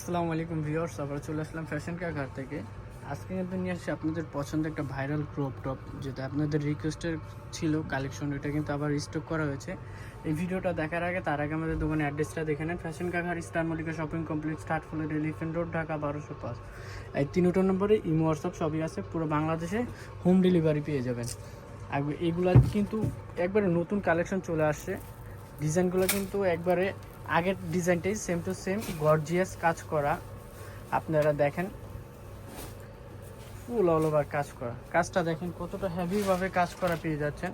আসসালামু আলাইকুম ভিউয়ার্স আবার চলে আসলাম ফ্যাশন কাঘাট থেকে। আজকে কিন্তু নিয়ে আসছি আপনাদের পছন্দের একটা ভাইরাল ক্রপ টপ যেটা আপনাদের রিকোয়েস্টের ছিল কালেকশন এটা কিন্তু আবার স্টক করা হয়েছে। এই ভিডিওটা দেখার আগে তার আগে আমাদের দোকানের অ্যাড্রেসটা দেখে নেন। Fashion কাঘাট star Mallika shopping complex third floor elephant road Dhaka বারোশো পাঁচ। এই তিনটা নম্বরে ইমো হোয়াটসঅ্যাপ সবই আছে, পুরো বাংলাদেশে হোম ডেলিভারি পেয়ে যাবেন। আর এগুলা কিন্তু একবারে নতুন কালেকশন চলে আসছে। ডিজাইনগুলো কিন্তু একবারে আগের ডিজাইনটাই সেম টু সেম গর্জিয়াস কাজ করা। আপনারা দেখেন ফুল অল ওভার কাজ করা। কাজটা দেখেন কতটা হেভিভাবে কাজ করা পেয়ে যাচ্ছেন।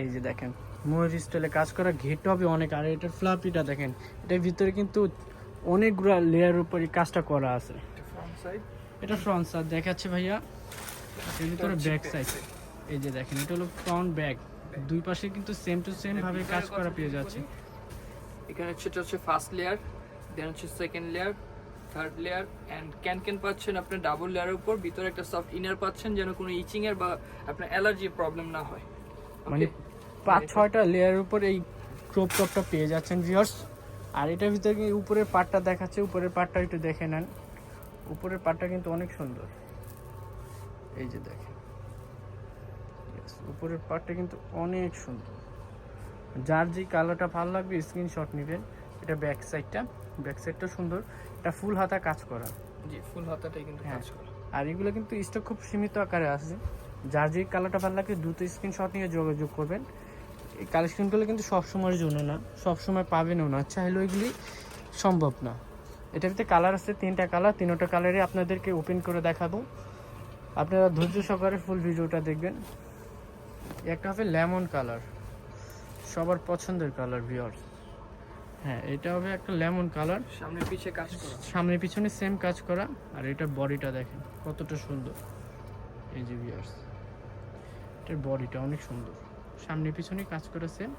এই যে দেখেন ময়ূর স্টাইলে কাজ করা ঘেরটা হবে অনেক আর এটার ফ্লাপিটা দেখেন এটার ভিতরে কিন্তু অনেকগুলো লেয়ার উপরে কাজটা করা আছে। এটা ফ্রন্ট সাইড দেখাচ্ছে ভাইয়া। এর ভিতরে ব্যাক সাইড এই যে দেখেন এটা হলো ফ্রন্ট ব্যাক দুই পাশে কিন্তু সেম টু সেম ভাবে কাজ করা পেয়ে যাচ্ছে। এখানে সেটা হচ্ছে ফার্স্ট লেয়ার দেন হচ্ছে second layer third layer and can can পাচ্ছেন আপনি ডাবল লেয়ারের উপর। ভিতরে একটা সফট ইনার পাচ্ছেন যেন কোনো ইচিং এর বা আপনার অ্যালার্জির প্রবলেম না হয়। মানে পাঁচ ছয়টা লেয়ারের উপর এই ক্রপ টপটা পেয়ে যাচ্ছেন ভিউয়ার্স আর এটার ভিতরে কি উপরের পার্টটা দেখাচ্ছে? উপরের পার্টটা একটু দেখে নেন। উপরের পার্টটা কিন্তু অনেক সুন্দর। এই যে দেখেন। উপরের পার্টটা কিন্তু অনেক সুন্দর। যার যে কালারটা ভালো লাগবে স্ক্রিনশট নেবেন। এটা ব্যাক সাইডটা ব্যাক সাইডটা সুন্দর। এটা ফুল হাতা কাজ করা। জি ফুল হাতাটাই কিন্তু হ্যাঁ। কাজ করে। আর এগুলো কিন্তু স্টক খুব সীমিত আকারে আছে। যার যে কালারটা ভালো লাগে দ্রুত স্ক্রিনশট নিয়ে যোগাযোগ করবেন। এই কালেকশনগুলো কিন্তু সব সময়ের জন্য না। সব সময় পাবেনও না। চাইলেও এগুলি সম্ভব না। এটার ভিতরে কালার আছে তিনটা কালার তিনটা কালারে আপনাদেরকে ওপেন করে দেখাবো। আপনারা ধৈর্য সহকারে ফুল ভিডিওটা দেখবেন। একটা হবে লেমন কালার সবার পছন্দের কালার ভিওর্স হ্যাঁ এটা হবে একটা লেমন কালার সামনে পিছে কাজ করা। সামনে পিছনে সেম কাজ করা আর এটার বডিটা দেখেন কতটা সুন্দর। এই যে ভিউয়ার্স এটার বডিটা অনেক সুন্দর। সামনে পিছনে কাজ করা সেম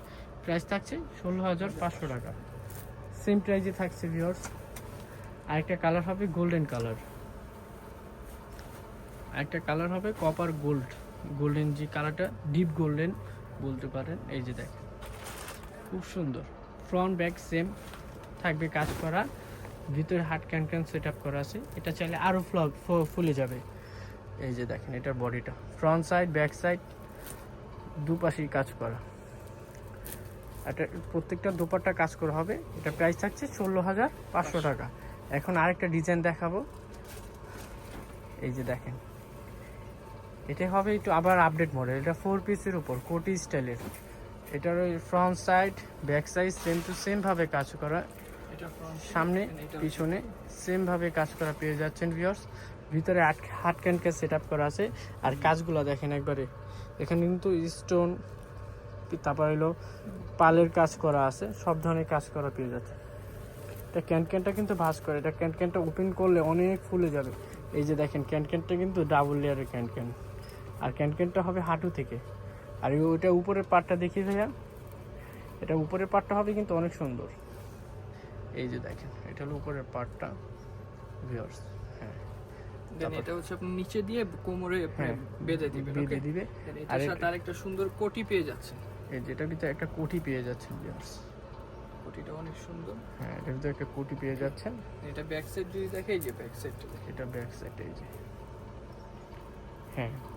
প্রাইস থাকছে ষোলো হাজার পাঁচশো টাকা। সেম প্রাইসে থাকছে ভিউয়ার্স আরেকটা কালার হবে গোল্ডেন কালার আরেকটা কালার হবে কপার গোল্ড গোল্ডেন যে কালারটা ডিপ গোল্ডেন বলতে পারেন। এই যে দেখেন। খুব সুন্দর। ফ্রন্ট ব্যাক সেম থাকবে কাজ করা। ভিতরে হাট ক্যান ক্যান সেট আপ করা আছে। এটা চাইলে আরও ফ্লগ ফুলে যাবে। এই যে দেখেন, এটার বডিটা ফ্রন্ট সাইড ব্যাক সাইড দুপাশেই কাজ করা। এটা প্রত্যেকটা দুপাট্টা কাজ করা হবে। এটা প্রাইস থাকছে ষোলো হাজার পাঁচশো টাকা। এখন আরেকটা ডিজাইন দেখাবো। এই যে দেখেন। এটা হবে একটু আবার আপডেট মডেল এটা ফোর পিসের উপর, কোটি স্টাইলের এটার ওই front side back side same to same ভাবে কাজ করা। এটা সামনে পিছনে সেম ভাবে কাজ করা পেয়ে যাচ্ছেন ভিউয়ার্স ভিতরে আট- হাট ক্যানকে সেট আপ করা আছে। আর কাজগুলো দেখেন একবারে। এখানে কিন্তু স্টোন তারপর হলো পালের কাজ করা আছে। সব ধরনের কাজ করা পেয়ে যাচ্ছে। এটা ক্যানক্যানটা কিন্তু ভাঁজ করে। এটা ক্যানক্যানটা ওপেন করলে অনেক ফুলে যাবে। এই যে দেখেন ক্যানক্যানটা কিন্তু ডাবল লেয়ারের ক্যানক্যান আর ক্যানক্যানটা হবে হাঁটু থেকে। আর ওইটা উপরের পার্টটা দেখি ভাইয়া এটা উপরের পার্টটা হবে কিন্তু অনেক সুন্দর। এই যে দেখেন এটা হলো উপরের পার্টটা ভিউয়ার্স হ্যাঁ। দেন এটা হচ্ছে আপনি নিচে দিয়ে কোমরে আপনি হ্যাঁ, বেঁধে দিবেন বেঁধে দিবে। আর এটা- সাথে আরেকটা সুন্দর কোটি পেয়ে যাচ্ছেন। এই যেটা ভিতরে একটা কোটি পেয়ে যাচ্ছেন ভিউয়ার্স কোটিটা অনেক সুন্দর। হ্যাঁ এটা ভিতরে একটা কোটি পেয়ে যাচ্ছেন। এটা ব্যাক সাইড যদি দেখে এই যে ব্যাক সাইডটা এটা ব্যাক সাইড এই যে। হ্যাঁ।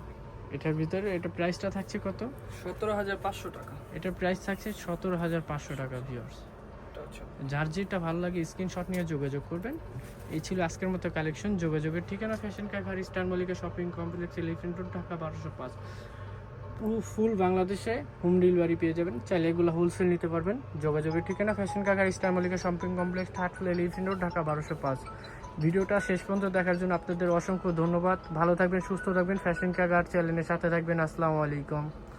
এটার ভিতরে এটা প্রাইসটা থাকছে কত? সতেরো হাজার পাঁচশো টাকা। এটার প্রাইস থাকছে সতেরো হাজার পাঁচশো টাকা হচ্ছে যার যেটা ভালো লাগে স্ক্রিনশট নিয়ে যোগাযোগ করবেন। এই ছিল আজকের মতো কালেকশন যোগাযোগের ঠিকানা ফ্যাশন কাকার star Mallika shopping complex elephant road Dhaka বারোশো পাঁচ। পুরো ফুল বাংলাদেশে হোম ডেলিভারি পেয়ে যাবেন। চাইলে এগুলো হোলসেল নিতে পারবেন। যোগাযোগের ঠিকানা ফ্যাশন কাকার Islam Mallika shopping complex, third floor elephant road Dhaka বারোশো পাঁচ। ভিডিওটা শেষ পর্যন্ত দেখার জন্য আপনাদের অসংখ্য ধন্যবাদ। ভালো থাকবেন, সুস্থ থাকবেন। ফ্যাশন কাকার চ্যানেলের সাথে থাকবেন। আসসালামু আলাইকুম।